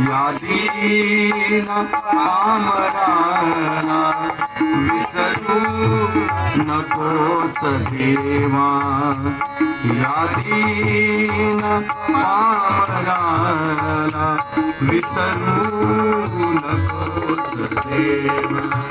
यादीना राम विसरू नकोच देवा. यादीना राम विसरू नकोच देवा.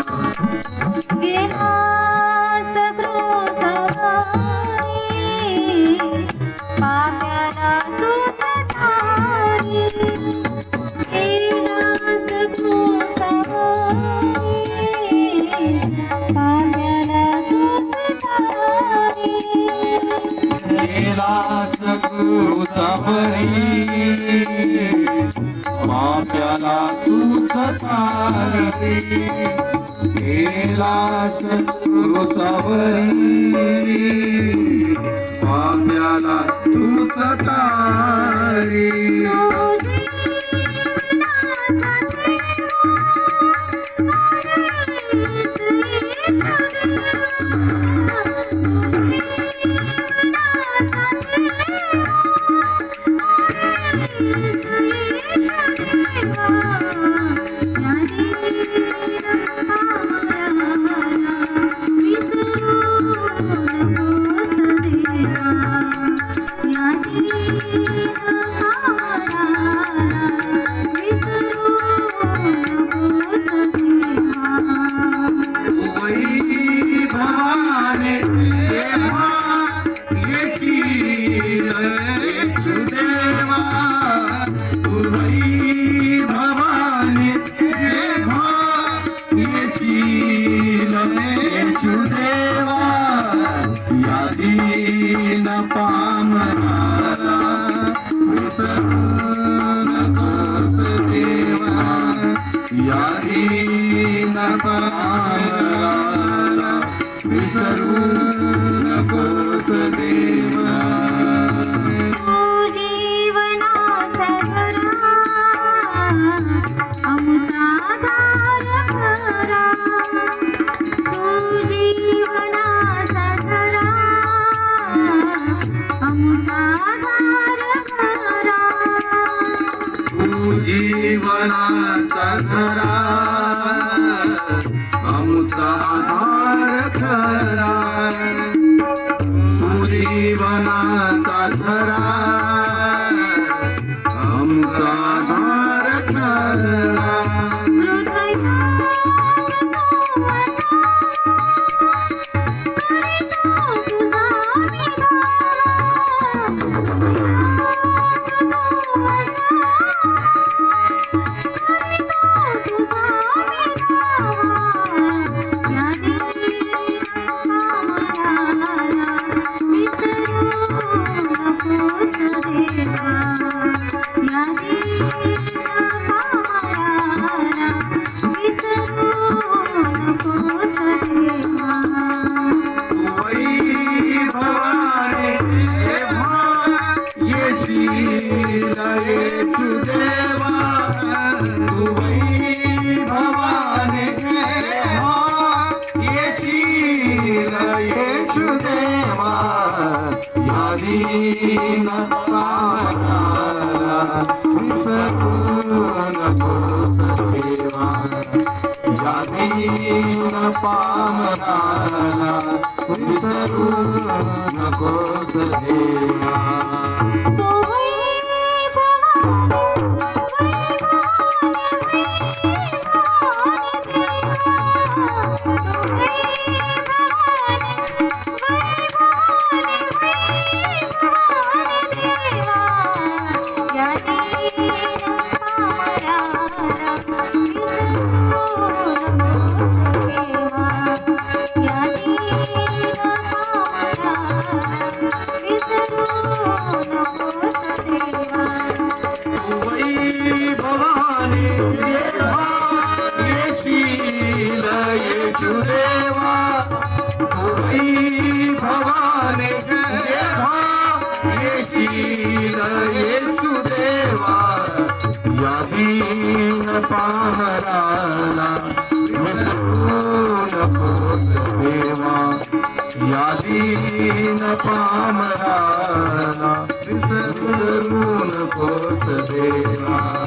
केलास सवरी पाम्याला तूच तारी. Yari. जीवनाचा धडा पामराला विसरू नकोस देवा देवा यादी न पामराना विसरू न देवा।